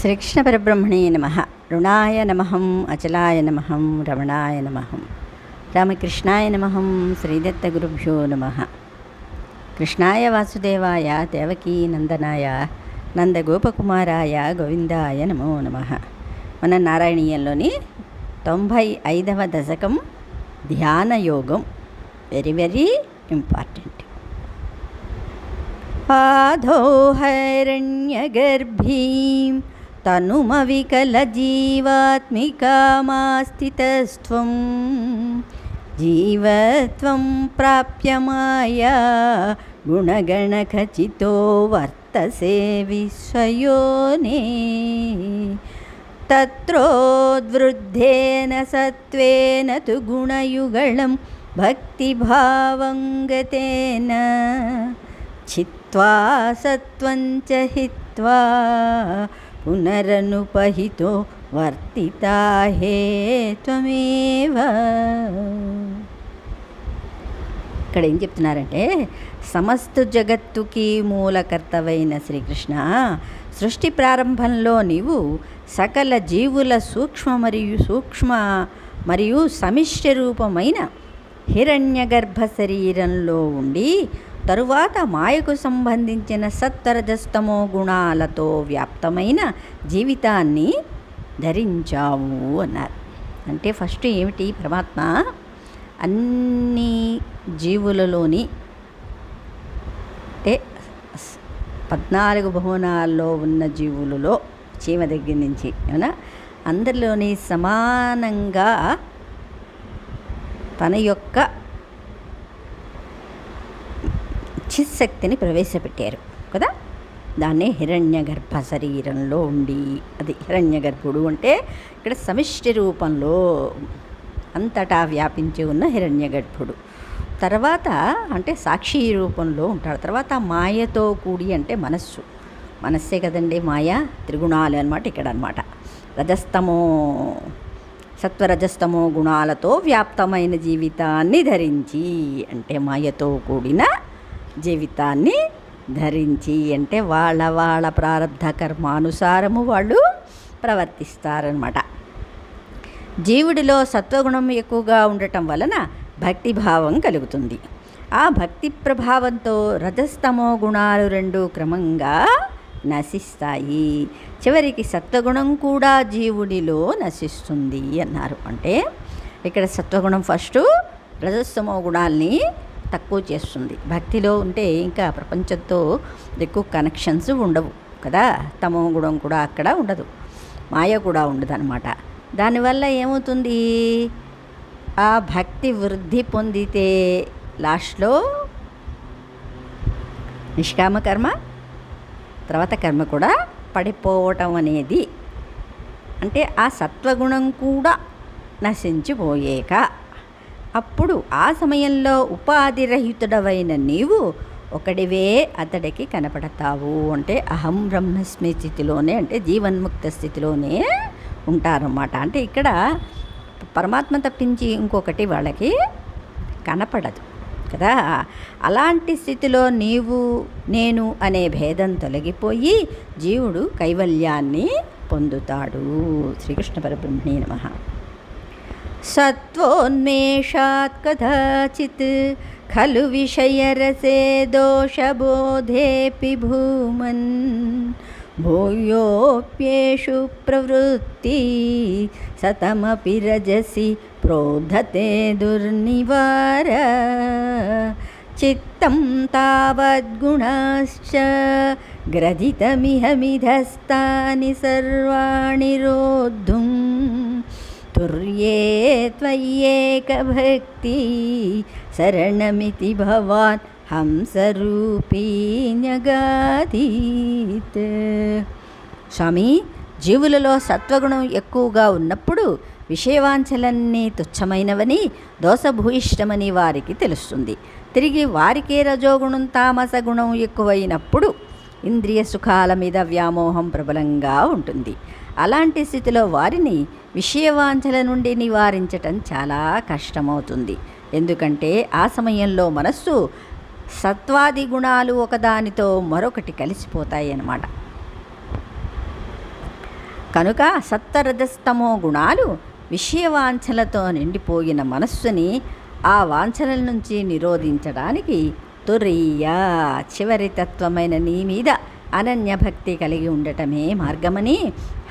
శ్రీకృష్ణ పరబ్రహ్మణే నమ. రుణాయ నమహం అచలాయ నమహం రమణాయ నమహం రామకృష్ణాయ నమహం శ్రీదత్త గురుభ్యో నమ. కృష్ణాయ వాసుదేవాయ దేవకీ నందనాయ నందగోపకుమారాయ గోవిందాయ నమో నమ. మన నారాయణీయంలోని తొంభై ఐదవ దశకం ధ్యాన యోగం. Very very important. आधो హైరణ్యగర్భీం తనుమవికలజీవాత్మికామాస్థితస్త్వం జీవత్వం ప్రాప్య మాయా గుణగణఖచితో వర్తసే విశ్వయోనే తత్రోద్వృద్ధేన సత్వేన తు గుణయుగళం భక్తిభావం గతేన చిత్వా సత్వం చ హిత్వా పునరనుపహితో వర్తితా హే త్వమేవ. ఇక్కడ ఏం చెప్తున్నారంటే సమస్త జగత్తుకి మూలకర్తవైన శ్రీకృష్ణ సృష్టి ప్రారంభంలో నీవు సకల జీవుల సూక్ష్మ మరియు సూక్ష్మ మరియు సమిష్టి రూపమైన హిరణ్యగర్భ శరీరంలో ఉండి తరువాత మాయకు సంబంధించిన సత్తరజస్తమో గుణాలతో వ్యాప్తమైన జీవితాన్ని ధరించావు అన్నారు. అంటే ఫస్ట్ ఏమిటి పరమాత్మ? అన్ని జీవులలోని అంటే పద్నాలుగు భువనాల్లో ఉన్న జీవులలో చీమ దగ్గర నుంచి ఏమన్నా అందరిలోని సమానంగా తన యొక్క చిశక్తిని ప్రవేశపెట్టారు కదా? దాన్నే హిరణ్య గర్భ శరీరంలో ఉండి అది హిరణ్య గర్భుడు అంటే ఇక్కడ సమిష్టి రూపంలో అంతటా వ్యాపించి ఉన్న హిరణ్య గర్భుడు. తర్వాత అంటే సాక్షి రూపంలో ఉంటాడు. తర్వాత మాయతో కూడి అంటే మనస్సు. మనస్సే కదండి మాయ త్రిగుణాలు అనమాట ఇక్కడ అనమాట రజస్తమో సత్వరజస్తమో గుణాలతో వ్యాప్తమైన జీవితాన్ని ధరించి అంటే మాయతో కూడిన జీవితాన్ని ధరించి అంటే వాళ్ళ వాళ్ళ ప్రారంధ కర్మానుసారము వాళ్ళు ప్రవర్తిస్తారనమాట జీవుడిలో సత్వగుణం ఎక్కువగా ఉండటం వలన భక్తిభావం కలుగుతుంది. ఆ భక్తి ప్రభావంతో రజస్తమో గుణాలు రెండు క్రమంగా నశిస్తాయి. చివరికి సత్వగుణం కూడా జీవుడిలో నశిస్తుంది అన్నారు. అంటే ఇక్కడ సత్వగుణం ఫస్ట్ రజస్తమో గుణాల్ని తక్కువ చేస్తుంది. భక్తిలో ఉంటే ఇంకా ప్రపంచంతో ఎక్కువ కనెక్షన్స్ ఉండవు కదా? తమో గుణం కూడా అక్కడ ఉండదు. మాయ కూడా ఉండదు అనమాట దానివల్ల ఏమవుతుంది? ఆ భక్తి వృద్ధి పొందితే లాస్ట్లో నిష్కామ కర్మ తర్వాత కర్మ కూడా పడిపోవటం అనేది. అంటే ఆ సత్వగుణం కూడా నశించిపోయేక అప్పుడు ఆ సమయంలో ఉపాధిరహితుడవైన నీవు ఒకడివే అతడికి కనపడతావు అంటే అహం బ్రహ్మస్మి స్థితిలోనే అంటే జీవన్ముక్త స్థితిలోనే ఉంటారన్నమాట. అంటే ఇక్కడ పరమాత్మ తప్పించి ఇంకొకటి వాళ్ళకి కనపడదు కదా. అలాంటి స్థితిలో నీవు నేను అనే భేదం తొలగిపోయి జీవుడు కైవల్యాన్ని పొందుతాడు. శ్రీకృష్ణ పరబ్రహ్మణే నమ. सत्त्वोन्मेषात् कदाचित् खलु विषयरसे दोषबोधेऽपि भूमन्। भूयोऽप्येषु प्रवृत्ति सतमपि रजसि प्रोधते दुर्निवार। चित्तं तावद्गुणाश्च ग्रथितमिहमिधस्तानि सर्वाणि रोद्धुम्। తుర్యే త్వయ్యేకభక్తి శరణమితి భవాన్ హంసరూపీ న్యగాధీత్ స్వామి జీవులలో సత్వగుణం ఎక్కువగా ఉన్నప్పుడు విషయవాంఛలన్నీ తుచ్చమైనవని దోషభూయిష్టమని వారికి తెలుస్తుంది. తిరిగి వారికే రజోగుణం తామస గుణం ఎక్కువైనప్పుడు ఇంద్రియ సుఖాల మీద వ్యామోహం ప్రబలంగా ఉంటుంది. అలాంటి స్థితిలో వారిని విషయవాంఛల నుండి నివారించటం చాలా కష్టమవుతుంది. ఎందుకంటే ఆ సమయంలో మనస్సు సత్వాది గుణాలు ఒకదానితో మరొకటి కలిసిపోతాయి అన్నమాట కనుక సత్వరజస్తమో గుణాలు విషయవాంఛలతో నిండిపోయిన మనస్సుని ఆ వాంఛనల నుంచి నిరోధించడానికి తురీయ చివరి తత్వమైన నీ మీద అనన్య భక్తి కలిగి ఉండటమే మార్గమని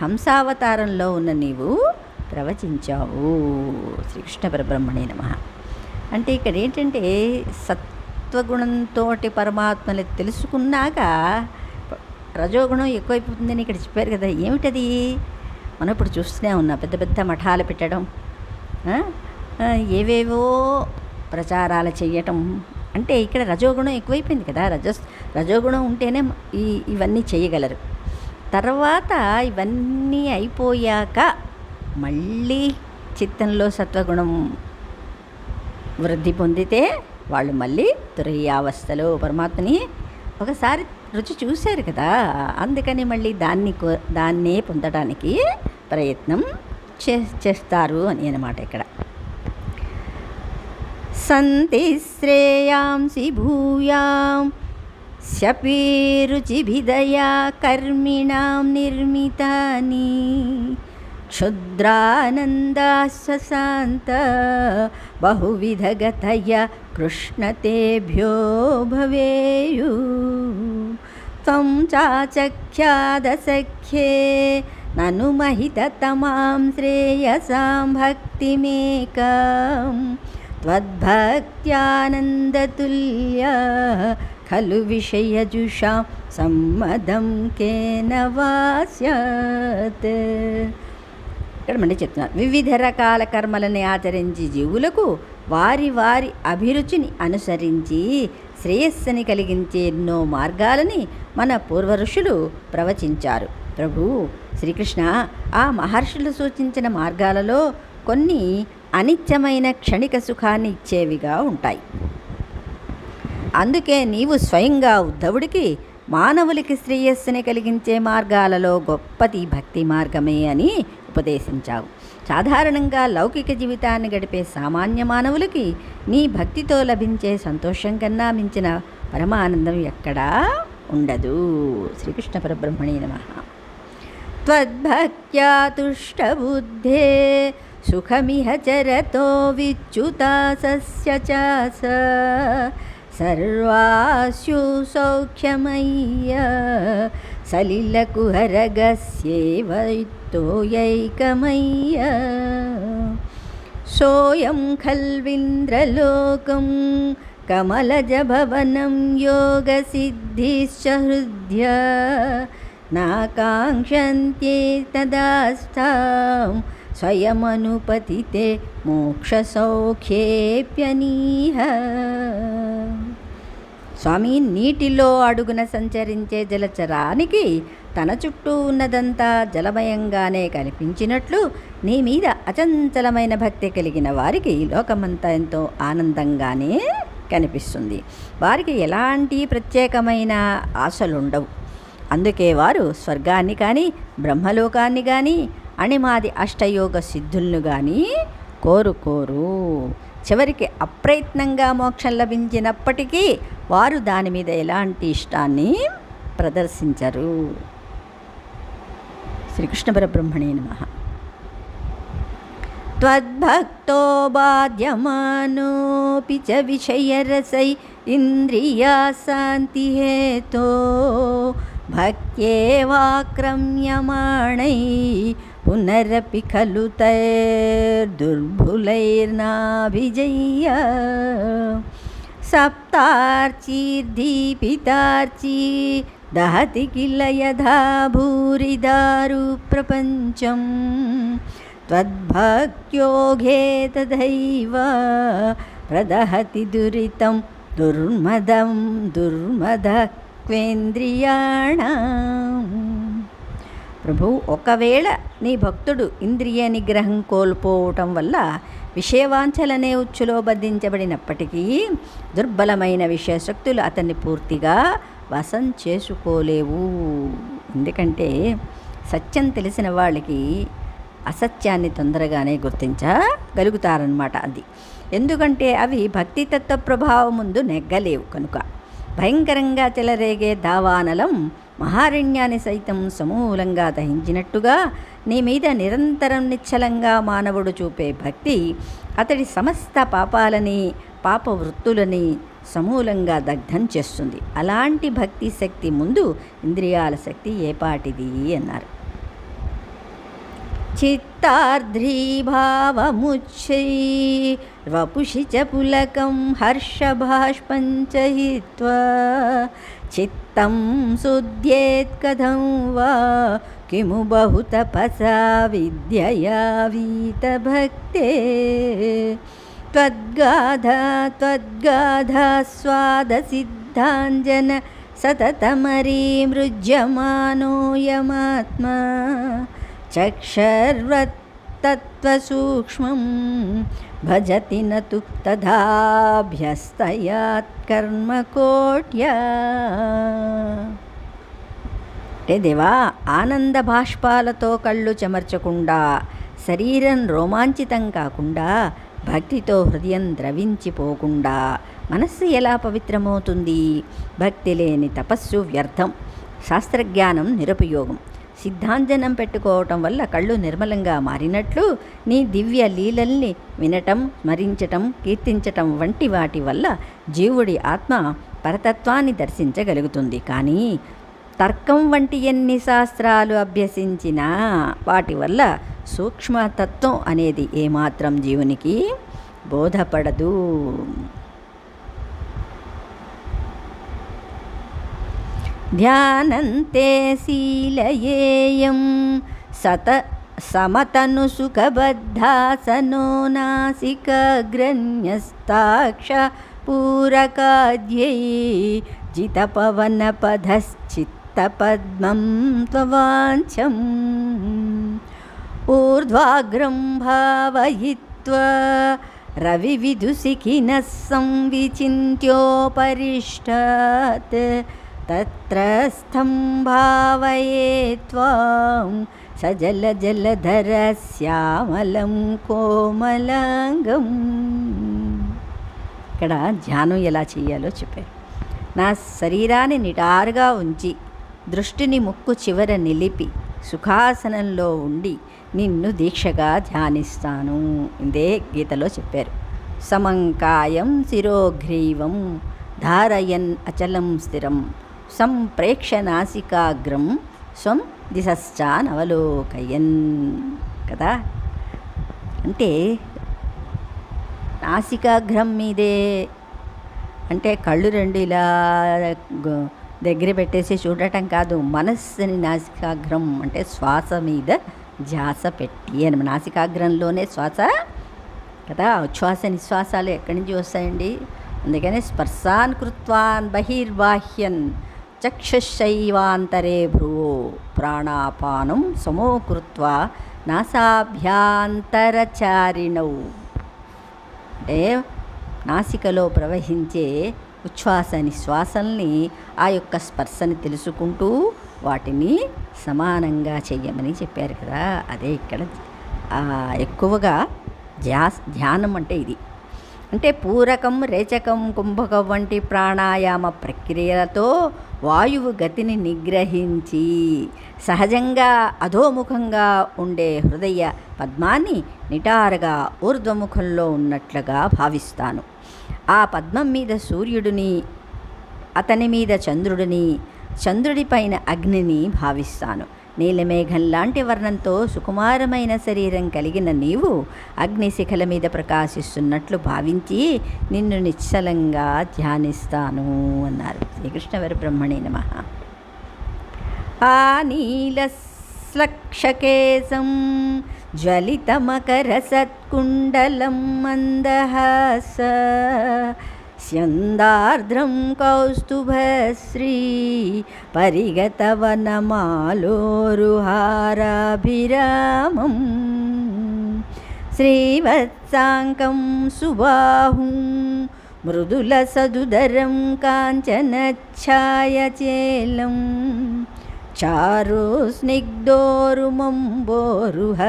హంసావతారంలో ఉన్న నీవు ప్రవచించావు. శ్రీకృష్ణ పరబ్రహ్మణే నమ. అంటే ఇక్కడ ఏంటంటే సత్వగుణంతో పరమాత్మని తెలుసుకున్నాక రజోగుణం ఎక్కువైపోతుందని ఇక్కడ చెప్పారు కదా ఏమిటది? మనం ఇప్పుడు చూస్తూనే ఉన్నాం పెద్ద పెద్ద మఠాలు పెట్టడం ఏవేవో ప్రచారాలు చేయటం అంటే ఇక్కడ రజోగుణం ఎక్కువైపోయింది కదా రజస్ రజోగుణం ఉంటేనే ఈ ఇవన్నీ చేయగలరు. తర్వాత ఇవన్నీ అయిపోయాక మళ్ళీ చిత్తంలో సత్వగుణం వృద్ధి పొందితే వాళ్ళు మళ్ళీ తురయ్యావస్థలో పరమాత్మని ఒకసారి రుచి చూశారు కదా అందుకని మళ్ళీ దాన్ని కో- దాన్నే పొందడానికి ప్రయత్నం చే చేస్తారు అని అనమాట ఇక్కడ. సంతి శ్రేయాంసి భూయాం శపీరుచిభిదయా కర్మిణాం నిర్మితాని క్షుద్రానందాస్వశాంత బహువిధగతయ కృష్ణతేభ్యో భవేయు త్వం చాచఖ్యాదసఖ్యే నను మహితతమాం శ్రేయసాం భక్తిమేకం त्वद्भक्त्यानन्दतुल्य खलु विषयजुषां సమ్మదం కేన వా స్యాత్ ఇక్కడ మళ్ళీ చెప్తున్నారు వివిధ రకాల కర్మలని ఆచరించి జీవులకు వారి వారి అభిరుచిని అనుసరించి శ్రేయస్సుని కలిగించే ఎన్నో మార్గాలని మన పూర్వ ఋషులు ప్రవచించారు ప్రభు శ్రీకృష్ణ ఆ మహర్షులు సూచించిన మార్గాలలో కొన్ని అనిత్యమైన క్షణిక సుఖాన్ని ఇచ్చేవిగా ఉంటాయి. అందుకే నీవు స్వయంగా ఉద్ధవుడికి మానవులకి శ్రేయస్సుని కలిగించే మార్గాలలో గొప్పది భక్తి మార్గమే అని ఉపదేశించావు. సాధారణంగా లౌకిక జీవితాన్ని గడిపే సామాన్య మానవులకి నీ భక్తితో లభించే సంతోషం కన్నా మించిన పరమానందం ఎక్కడా ఉండదు. శ్రీకృష్ణ పరబ్రహ్మణే నమ. త్వద్భక్త్యాతుష్టబుద్ధే సుఖమిహ చరతో విచ్యుతా సస్య చాస సర్వాస్యు సౌఖ్యమయ్య సలిలకు హరగస్యేవైతోయైకమయ్య సోయం ఖల్వింద్రలోకం కమలజభవనం యోగసిద్ధిశ్చ హృద్య నాకాంక్షంతే తదాస్తాం स्वयमनुपतिते మోక్షసౌఖ్యేప్యనీహ స్వామి నీటిలో అడుగున సంచరించే జలచరానికి తన చుట్టూ ఉన్నదంతా జలమయంగానే కనిపించినట్లు నీ మీద అచంచలమైన భక్తి కలిగిన వారికి లోకమంతా ఎంతో ఆనందంగానే కనిపిస్తుంది వారికి ఎలాంటి ప్రత్యేకమైన ఆశలుండవు అందుకే వారు స్వర్గాన్ని కానీ బ్రహ్మలోకాన్ని కానీ అణిమాది అష్టయోగ సిద్ధులను కానీ కోరుకోరు చివరికి అప్రయత్నంగా మోక్షం లభించినప్పటికీ వారు దాని మీద ఎలాంటి ఇష్టాన్ని ప్రదర్శించరు శ్రీకృష్ణ పరబ్రహ్మణే నమ त्वद्भक्तो बाध्यमानोऽपि च विषयरसै इन्द्रिया शान्तिहेतो भक्त्येवाक्रम्यमाणै पुनरपि खलु तैर्दुर्भुलैर्नाभिजय्य सप्तार्चीर्दीपितार्ची दहति किल यथा भूरि दारुप्रपञ्चं तथैव प्रदहति दुरितं दुर्मदं दुर्मदः क्वेन्द्रियाणा ప్రభు ఒకవేళ నీ భక్తుడు ఇంద్రియ నిగ్రహం కోల్పోవటం వల్ల విషయవాంఛలనే ఉచ్చులో బంధించబడినప్పటికీ దుర్బలమైన విషయశక్తులు అతన్ని పూర్తిగా వశం చేసుకోలేవు. ఎందుకంటే సత్యం తెలిసిన వాళ్ళకి అసత్యాన్ని తొందరగానే గుర్తించగలుగుతారనమాట అది. ఎందుకంటే అవి భక్తితత్వ ప్రభావం ముందు నెగ్గలేవు కనుక. భయంకరంగా చెలరేగే దావానలం మహారణ్యాన్ని సైతం సమూలంగా దహించినట్టుగా నీ మీద నిరంతరం నిశ్చలంగా మానవుడు చూపే భక్తి అతడి సమస్త పాపాలని పాప వృత్తులని సమూలంగా దగ్ధం చేస్తుంది. అలాంటి భక్తి శక్తి ముందు ఇంద్రియాల శక్తి ఏపాటిది అన్నారు. చిత్తార్ధ్రీభావముచ్చై వపుషి చ పులకం హర్షభాష్పం చిత్ तं शुद्ध्येत्कथं वा किमु बहुतपसा विद्ययावीतभक्ते त्वद्गाधा त्वद्गाधा स्वादसिद्धाञ्जन सततमरीमृज्यमानोऽयमात्मा चक्षर्वत्तत्त्वसूक्ष्मम् भजति न तु तथाभ्यस्तयात्कर्मकोट्या అంటే దేవా ఆనంద బాష్పాలతో కళ్ళు చెమర్చకుండా శరీరం రోమాంచితం కాకుండా భక్తితో హృదయం ద్రవించిపోకుండా మనస్సు ఎలా పవిత్రమవుతుంది భక్తి లేని తపస్సు వ్యర్థం శాస్త్రజ్ఞానం నిరుపయోగం సిద్ధాంజనం పెట్టుకోవటం వల్ల కళ్ళు నిర్మలంగా మారినట్లు నీ దివ్య లీలల్ని వినటం స్మరించటం కీర్తించటం వంటి వాటి వల్ల జీవుడి ఆత్మ పరతత్వాన్ని దర్శించగలుగుతుంది. కానీ తర్కం వంటి ఎన్ని శాస్త్రాలు అభ్యసించినా వాటి వల్ల సూక్ష్మతత్వం అనేది ఏమాత్రం జీవునికి బోధపడదు. ध्यानन्ते शीलयेयं सत समतनुसुखबद्धासनो नासिकाग्रन्यस्ताक्ष पूरकाद्यै जितपवनपधश्चित्तपद्मं त्ववाञ्छम् ऊर्ध्वाग्रं भावयित्वा रविविदुसिखिनः संविचिन्त्योपरिष्टात् तत्र స్థం భావయే त्वां సజలజలధరశ్యామలం కోమలాంగం ఇక్కడ ధ్యానం ఎలా చేయాలో చెప్పారు నా శరీరాన్ని నిటారుగా ఉంచి దృష్టిని ముక్కు చివర నిలిపి సుఖాసనంలో ఉండి నిన్ను దీక్షగా ధ్యానిస్తాను ఇదే గీతలో చెప్పారు సమంకాయం శిరోగ్రీవం ధారయన్ అచలం స్థిరం సంప్రేక్ష నాసికాగ్రం స్వం దిశశ్చానవలోకయన్ కదా? అంటే నాసికాగ్రం మీదే అంటే కళ్ళు రెండు ఇలా దగ్గర పెట్టేసి చూడటం కాదు. మనస్సుని నాసికాగ్రం అంటే శ్వాస మీద ధ్యాస పెట్టి అని. నాసికాగ్రంలోనే శ్వాస కదా? ఉచ్ఛ్వాస నిశ్వాసాలు ఎక్కడి నుంచి వస్తాయండి? అందుకనే స్పర్శాన్ కృత్వాన్ బహిర్బాహ్యన్ చక్షుశైవాంతరే భ్రువో ప్రాణాపానం సమోకృత్వ నాసాభ్యాంతరచారిణౌ అంటే నాసికలో ప్రవహించే ఉచ్ఛ్వాస నిశ్వాసల్ని ఆ యొక్క స్పర్శని తెలుసుకుంటూ వాటిని సమానంగా చెయ్యమని చెప్పారు కదా అదే ఇక్కడ ఎక్కువగా ధ్యాస్ ధ్యానం అంటే ఇది. అంటే పూరకం రేచకం కుంభకం వంటి ప్రాణాయామ ప్రక్రియలతో వాయువు గతిని నిగ్రహించి సహజంగా అధోముఖంగా ఉండే హృదయ పద్మాన్ని నిటారుగా ఊర్ధ్వముఖంలో ఉన్నట్లుగా భావిస్తాను. ఆ పద్మం మీద సూర్యుడిని అతని మీద చంద్రుడిని చంద్రుడిపైన అగ్నిని భావిస్తాను. నీలమేఘం లాంటి వర్ణంతో సుకుమారమైన శరీరం కలిగిన నీవు అగ్నిశిఖల మీద ప్రకాశిస్తున్నట్లు భావించి నిన్ను నిశ్చలంగా ధ్యానిస్తాను అన్నారు. శ్రీకృష్ణ బ్రహ్మణి నమ. ఆ నీలశ్లక్షకేశం జ్వలితమకరసత్కుండలం మందహాస స్యందార్ద్రం కౌస్తుభశ్రీ పరిగతవనమాలోరుహారాభిరామం. శ్రీవత్సాంకం సుబాహుం మృదులసదుదరం కాంచనఛాయచేలం చారు స్నిగ్ధోరుమంబోరుహ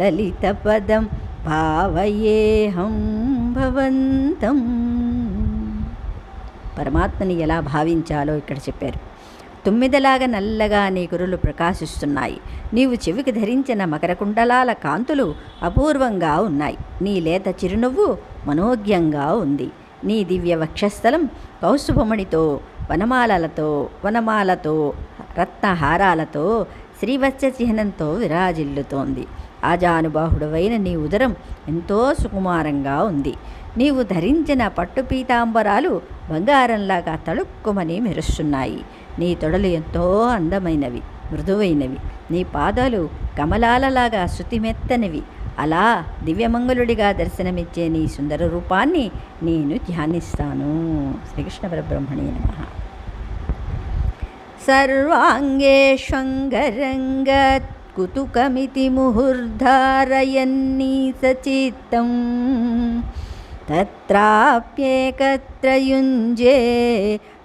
లలితపదం భావయేహం భవంతం. పరమాత్మని ఎలా భావించాలో ఇక్కడ చెప్పారు. తుమ్మిదలాగా నల్లగా నీ గురులు ప్రకాశిస్తున్నాయి. నీవు చెవికి ధరించిన మకర కుండలాల కాంతులు అపూర్వంగా ఉన్నాయి. నీ లేత చిరునవ్వు మనోజ్ఞంగా ఉంది. నీ దివ్య వక్షస్థలం కౌస్తుభమణితో వనమాలలతో వనమాలతో రత్నహారాలతో శ్రీవత్స చిహ్నంతో విరాజిల్లుతోంది. ఆజానుబాహుడవైన నీ ఉదరం ఎంతో సుకుమారంగా ఉంది. నీవు ధరించిన పట్టు పీతాంబరాలు బంగారంలాగా తళుక్కుమని మెరుస్తున్నాయి. నీ తొడలు ఎంతో అందమైనవి మృదువైనవి. నీ పాదాలు కమలాలలాగా శృతిమెత్తనివి. అలా దివ్యమంగళుడిగా దర్శనమిచ్చే నీ సుందర రూపాన్ని నేను ధ్యానిస్తాను. శ్రీకృష్ణ పరబ్రహ్మణే నమ. సర్వాంగేష్వంగరంగత్ కుతుకమితి ముహుర్ధారయన్నీ సచిత్తం తత్రాప్యేకత్రయుంజే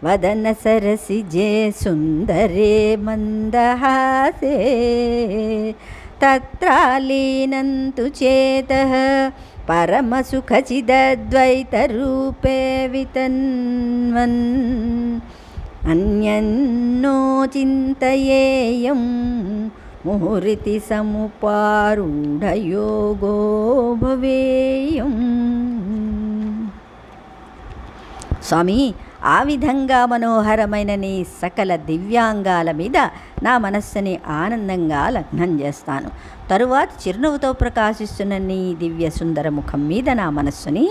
వదన సరసిజే సుందరే మందహాసే తత్రాలీనంతు చేతః పరమసుఖచిదద్వైతరూపే వితన్వన్ అన్యన్నో చింతయేయం ముహురితి సముపారూఢయోగో భవేయం స్వామి ఆ విధంగా మనోహరమైన నీ సకల దివ్యాంగాల మీద నా మనస్సుని ఆనందంగా లగ్నం చేస్తాను. తరువాత చిరునవ్వుతో ప్రకాశిస్తున్న నీ దివ్య సుందర ముఖం మీద నా మనస్సుని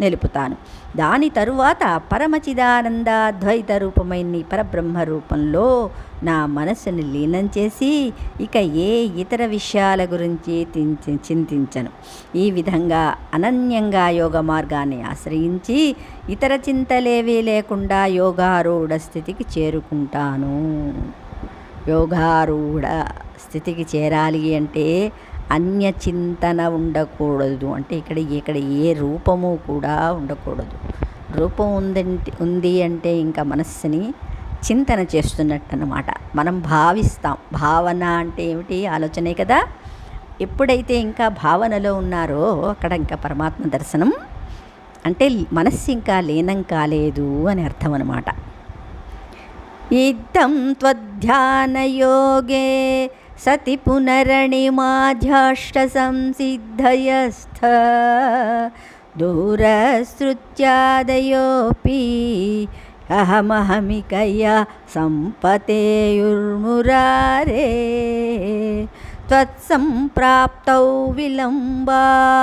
నిలుపుతాను. దాని తరువాత పరమచిదానందాద్వైత రూపమైన నీ పరబ్రహ్మ రూపంలో నా మనస్సుని లీనం చేసి ఇక ఏ ఇతర విషయాల గురించి చింతించను. ఈ విధంగా అనన్యంగా యోగ మార్గాన్ని ఆశ్రయించి ఇతర చింతలేవీ లేకుండా యోగారూఢ స్థితికి చేరుకుంటాను. యోగారూఢ స్థితికి చేరాలి అంటే అన్య చింతన ఉండకూడదు. అంటే ఇక్కడ ఇక్కడ ఏ రూపము కూడా ఉండకూడదు. రూపం ఉందంటే ఉంది అంటే ఇంకా మనస్సుని చింతన చేస్తున్నట్టు అనమాట మనం భావిస్తాం. భావన అంటే ఏమిటి? ఆలోచనే కదా. ఎప్పుడైతే ఇంకా భావనలో ఉన్నారో అక్కడ ఇంకా పరమాత్మ దర్శనం. అంటే మనస్సు ఇంకా లీనం కాలేదు అని అర్థం అనమాట ఇద్దం త్వధ్యానయోగే सति पुनरणिमाध्याष्टसंसिद्धयस्थ। दूरश्रुत्यादयोऽपि अहमहमिकया सम्पतेयुर्मुरारे। त्वत्सम्प्राप्तौ विलम्बा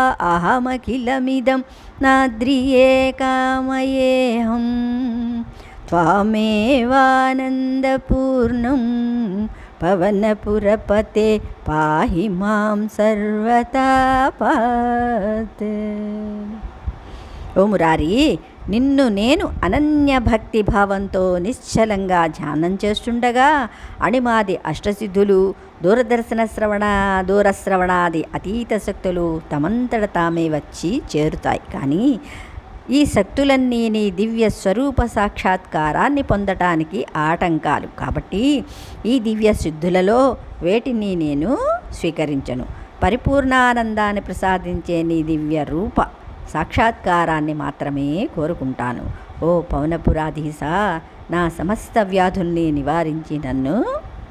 अहमखिलमिदं नाद्रिये कामयेऽहं। त्वामेवानन्दपूर्णम् पवनपुरपते पाहि मां सर्वतापात् ఓ మురారి నిన్ను నేను అనన్య భక్తి భావంతో నిశ్చలంగా ధ్యానం చేస్తుండగా అణిమాది అష్టసిద్ధులు దూరదర్శన శ్రవణ దూరశ్రవణాది అతీత శక్తులు తమంతట తామే వచ్చి చేరుతాయి కానీ ఈ శక్తులన్నీ నీ దివ్య స్వరూప సాక్షాత్కారాన్ని పొందటానికి ఆటంకాలు. కాబట్టి ఈ దివ్య సిద్ధులలో వేటిని నేను స్వీకరించను. పరిపూర్ణానందాన్ని ప్రసాదించే నీ దివ్య రూప సాక్షాత్కారాన్ని మాత్రమే కోరుకుంటాను. ఓ పవనపురాధీశ నా సమస్త వ్యాధుల్ని నివారించి నన్ను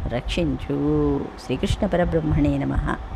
రక్షించు. శ్రీకృష్ణ పరబ్రహ్మణే నమః.